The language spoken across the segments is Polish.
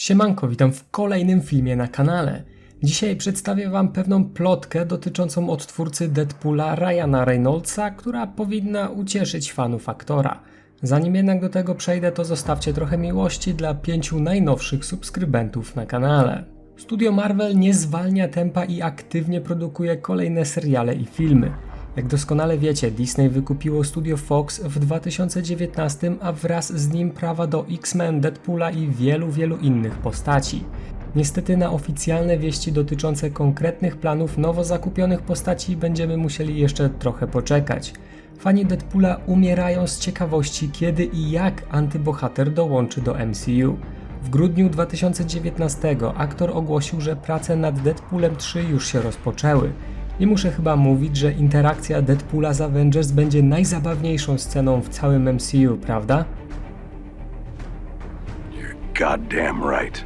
Siemanko, witam w kolejnym filmie na kanale. Dzisiaj przedstawię Wam pewną plotkę dotyczącą odtwórcy Deadpoola Ryana Reynoldsa, która powinna ucieszyć fanów aktora. Zanim jednak do tego przejdę, to zostawcie trochę miłości dla pięciu najnowszych subskrybentów na kanale. Studio Marvel nie zwalnia tempa i aktywnie produkuje kolejne seriale i filmy. Jak doskonale wiecie, Disney wykupiło studio Fox w 2019, a wraz z nim prawa do X-Men, Deadpoola i wielu, wielu innych postaci. Niestety na oficjalne wieści dotyczące konkretnych planów nowo zakupionych postaci będziemy musieli jeszcze trochę poczekać. Fani Deadpoola umierają z ciekawości, kiedy i jak antybohater dołączy do MCU. W grudniu 2019 aktor ogłosił, że prace nad Deadpoolem 3 już się rozpoczęły. Nie muszę chyba mówić, że interakcja Deadpoola z Avengers będzie najzabawniejszą sceną w całym MCU, prawda? Goddamn right.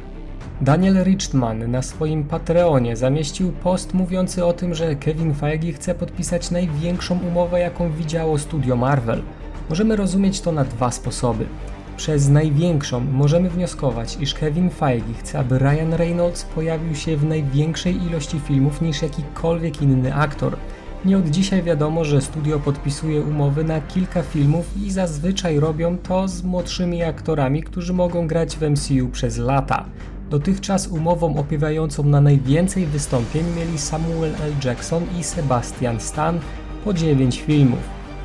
Daniel Richman na swoim Patreonie zamieścił post mówiący o tym, że Kevin Feige chce podpisać największą umowę, jaką widziało studio Marvel. Możemy rozumieć to na dwa sposoby. Przez największą możemy wnioskować, iż Kevin Feige chce, aby Ryan Reynolds pojawił się w największej ilości filmów niż jakikolwiek inny aktor. Nie od dzisiaj wiadomo, że studio podpisuje umowy na kilka filmów i zazwyczaj robią to z młodszymi aktorami, którzy mogą grać w MCU przez lata. Dotychczas umową opiewającą na najwięcej wystąpień mieli Samuel L. Jackson i Sebastian Stan po 9 filmów.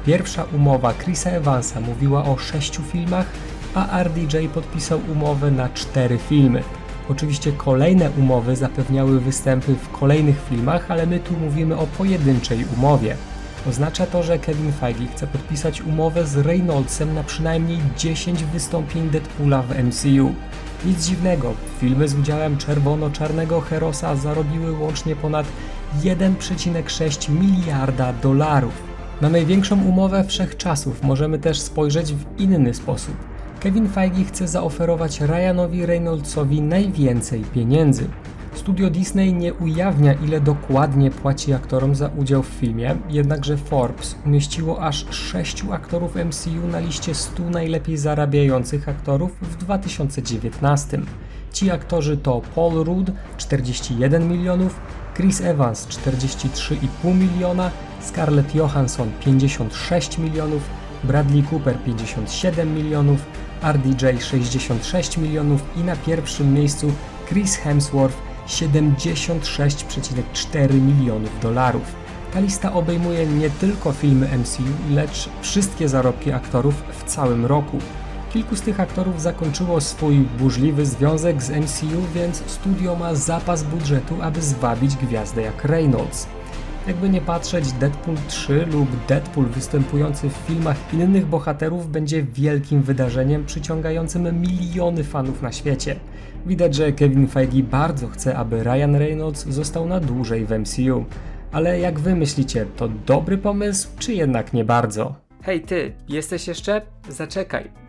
Pierwsza umowa Chrisa Evansa mówiła o 6 filmach, a RDJ podpisał umowę na 4 filmy. Oczywiście kolejne umowy zapewniały występy w kolejnych filmach, ale my tu mówimy o pojedynczej umowie. Oznacza to, że Kevin Feige chce podpisać umowę z Reynoldsem na przynajmniej 10 wystąpień Deadpoola w MCU. Nic dziwnego, filmy z udziałem czerwono-czarnego Herosa zarobiły łącznie ponad 1,6 miliarda dolarów. Na największą umowę wszechczasów możemy też spojrzeć w inny sposób. Kevin Feige chce zaoferować Ryanowi Reynoldsowi najwięcej pieniędzy. Studio Disney nie ujawnia, ile dokładnie płaci aktorom za udział w filmie, jednakże Forbes umieściło aż sześciu aktorów MCU na liście 100 najlepiej zarabiających aktorów w 2019. Ci aktorzy to Paul Rudd 41 milionów, Chris Evans 43,5 miliona, Scarlett Johansson 56 milionów, Bradley Cooper 57 milionów, RDJ 66 milionów i na pierwszym miejscu Chris Hemsworth 76,4 milionów dolarów. Ta lista obejmuje nie tylko filmy MCU, lecz wszystkie zarobki aktorów w całym roku. Kilku z tych aktorów zakończyło swój burzliwy związek z MCU, więc studio ma zapas budżetu, aby zwabić gwiazdę jak Reynolds. Jakby nie patrzeć, Deadpool 3 lub Deadpool występujący w filmach innych bohaterów będzie wielkim wydarzeniem przyciągającym miliony fanów na świecie. Widać, że Kevin Feige bardzo chce, aby Ryan Reynolds został na dłużej w MCU. Ale jak wy myślicie, to dobry pomysł, czy jednak nie bardzo? Hej ty, jesteś jeszcze? Zaczekaj.